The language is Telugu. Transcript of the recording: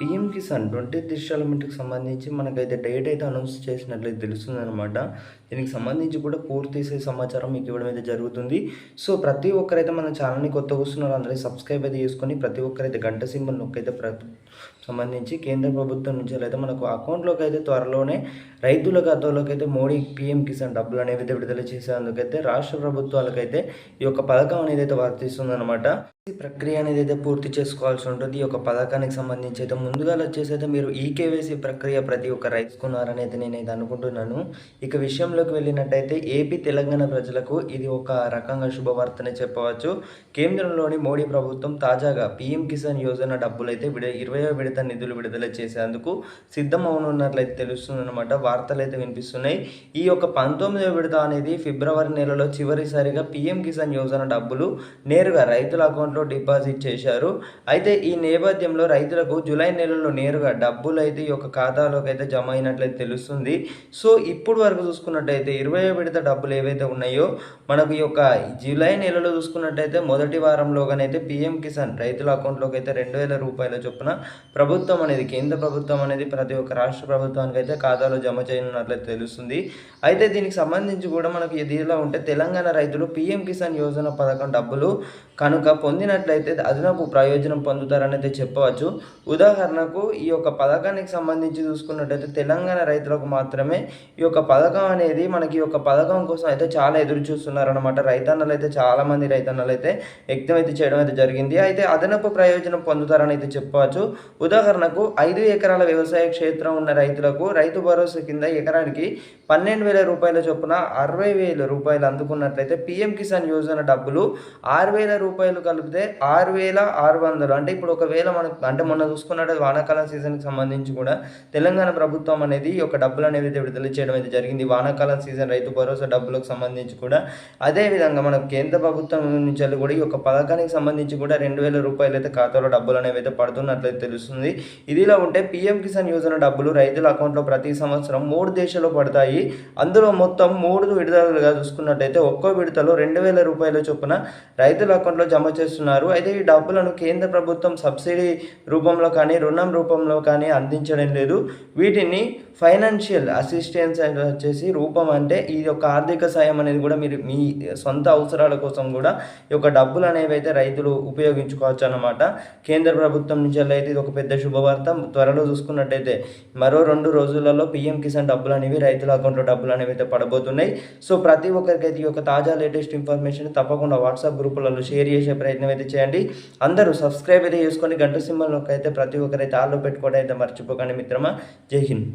PM Kisan twenty డిస్టాల్మెంట్కి సంబంధించి మనకైతే డేట్ అయితే అనౌన్స్ చేసినట్లయితే తెలుస్తుంది అనమాట దీనికి సంబంధించి కూడా పూర్తి సమాచారం మీకు ఇవ్వడం అయితే జరుగుతుంది. సో ప్రతి ఒక్కరైతే మన ఛానల్ని కొత్త వస్తున్నారు అందరికీ సబ్స్క్రైబ్ అయితే చేసుకొని ప్రతి ఒక్కరైతే గంట సింబల్ నొక్కైతే ప్ర సంబంధించి కేంద్ర ప్రభుత్వం నుంచి అయితే మనకు అకౌంట్లోకి అయితే త్వరలోనే రైతుల ఖాతాలోకి అయితే మోడీ పిఎం కిసాన్ డబ్బులు అనేవి విడుదల చేసేందుకైతే రాష్ట్ర ప్రభుత్వాలకైతే ఈ యొక్క పథకం అనేది అయితే వర్తిస్తుందన్నమాట. ఈ ప్రక్రియ అనేది అయితే పూర్తి చేసుకోవాల్సి ఉంటుంది. ఈ యొక్క పథకానికి సంబంధించి అయితే ముందుగా వచ్చేసి అయితే మీరు ఈ కేవైసీ ప్రక్రియ ప్రతి ఒక్క రైతుకున్నారని అయితే నేనైతే అనుకుంటున్నాను. ఇక విషయంలోకి వెళ్ళినట్టయితే ఏపీ తెలంగాణ ప్రజలకు ఇది ఒక రకంగా శుభవార్తనే చెప్పవచ్చు. కేంద్రంలోని మోడీ ప్రభుత్వం తాజాగా పీఎం కిసాన్ యోజన డబ్బులైతే విడ ఇరవయో విడత నిధులు విడుదల చేసేందుకు సిద్ధం అవునున్నట్లయితే తెలుస్తుందన్నమాట. వార్తలు అయితే వినిపిస్తున్నాయి. ఈ యొక్క పంతొమ్మిదవ విడత అనేది ఫిబ్రవరి నెలలో చివరిసారిగా పీఎం కిసాన్ యోజన డబ్బులు నేరుగా రైతుల అకౌంట్లో డిపాజిట్ చేశారు. అయితే ఈ నేపథ్యంలో రైతులకు జూలై నెలలో నేరుగా డబ్బులు అయితే ఈ యొక్క ఖాతాలోకి అయితే జమ అయినట్లయితే తెలుస్తుంది. సో ఇప్పుడు వరకు చూసుకున్నట్టయితే ఇరవై విడత డబ్బులు ఏవైతే ఉన్నాయో మనకు ఈ యొక్క జూలై నెలలో చూసుకున్నట్టయితే మొదటి వారంలోగానైతే పీఎం కిసాన్ రైతుల అకౌంట్లోకి అయితే రెండు వేల రూపాయల చొప్పున ప్రభుత్వం అనేది కేంద్ర ప్రభుత్వం అనేది ప్రతి ఒక్క రాష్ట్ర ప్రభుత్వానికి అయితే ఖాతాలో జమ చేయనున్నట్లయితే తెలుస్తుంది. అయితే దీనికి సంబంధించి కూడా మనకు ఇదిలా ఉంటే తెలంగాణ రైతులు పీఎం కిసాన్ యోజన పథకం డబ్బులు కనుక పొందినట్లయితే అదనపు ప్రయోజనం పొందుతారని అయితే చెప్పవచ్చు ఉదాహరణకు ఈ యొక్క పథకానికి సంబంధించి చూసుకున్నట్టయితే తెలంగాణ రైతులకు మాత్రమే ఈ యొక్క పథకం అనేది మనకి ఈ యొక్క పథకం కోసం అయితే చాలా ఎదురు చూస్తున్నారనమాట రైతన్నలు అయితే చాలా మంది రైతన్నలు అయితే వ్యక్తం అయితే చేయడం అయితే జరిగింది. అయితే అదనపు ప్రయోజనం పొందుతారని అయితే చెప్పవచ్చు. ఉదాహరణకు ఐదు ఎకరాల వ్యవసాయ క్షేత్రం ఉన్న రైతులకు రైతు భరోసా కింద ఎకరానికి పన్నెండు వేల రూపాయల చొప్పున అరవై వేల రూపాయలు అందుకున్నట్లయితే పిఎం కిసాన్ యోజన డబ్బులు ఆరు వేల రూపాయలు కలిపితే ఆరు వేల ఆరు వందలు. అంటే ఇప్పుడు ఒకవేళ మనకు అంటే మొన్న చూసుకున్నట్టు వానాకాలం సీజన్కి సంబంధించి కూడా తెలంగాణ ప్రభుత్వం అనేది ఈ యొక్క డబ్బులు అనేవి అయితే విడుదల చేయడం అయితే జరిగింది. వానాకాలం సీజన్ రైతు భరోసా డబ్బులకు సంబంధించి కూడా అదేవిధంగా మన కేంద్ర ప్రభుత్వం నుంచి వెళ్ళి కూడా ఈ యొక్క పథకానికి సంబంధించి కూడా రెండు వేల రూపాయలు అయితే ఖాతాలో డబ్బులు అనేవి అయితే పడుతున్నట్లయితే తెలుస్తుంది. ఇదిలా ఉంటే పీఎం కిసాన్ యోజన డబ్బులు రైతుల అకౌంట్లో ప్రతి సంవత్సరం మూడు దేశాలు పడతాయి. అందులో మొత్తం మూడు విడుదలగా చూసుకున్నట్టయితే ఒక్కో విడతలో రెండు వేల రూపాయల చొప్పున రైతుల అకౌంట్లో జమ చేస్తున్నారు. అయితే ఈ డబ్బులను కేంద్ర ప్రభుత్వం సబ్సిడీ రూపంలో కానీ రుణం రూపంలో కానీ అందించడం లేదు. వీటిని ఫైనాన్షియల్ అసిస్టెన్స్ అని వచ్చేసి రూపం అంటే ఈ యొక్క ఆర్థిక సాయం అనేది కూడా మీరు మీ సొంత అవసరాల కోసం కూడా ఈ యొక్క డబ్బులు అనేవి అయితే రైతులు ఉపయోగించుకోవచ్చు అన్నమాట. కేంద్ర ప్రభుత్వం నుంచి అయితే ఇది ఒక పెద్ద శుభవార్త. త్వరలో చూసుకున్నట్టయితే మరో రెండు రోజులలో పిఎం కిసాన్ డబ్బులు అనేవి రైతుల అకౌంట్లో డబ్బులు అనేవి అయితే పడబోతున్నాయి. సో ప్రతి ఒక్కరికైతే ఈ యొక్క తాజా లేటెస్ట్ ఇన్ఫర్మేషన్ తప్పకుండా వాట్సాప్ గ్రూపులలో షేర్ చేసే ప్రయత్నం అయితే చేయండి. అందరూ సబ్స్క్రైబ్ అయితే చేసుకొని గంట సింబల్ అయితే ప్రతి ఒక్క ఒక్కరైతే ఆల్లో పెట్టుకోవడం అయితే మర్చిపోకండి మిత్రమా. జై హింద్.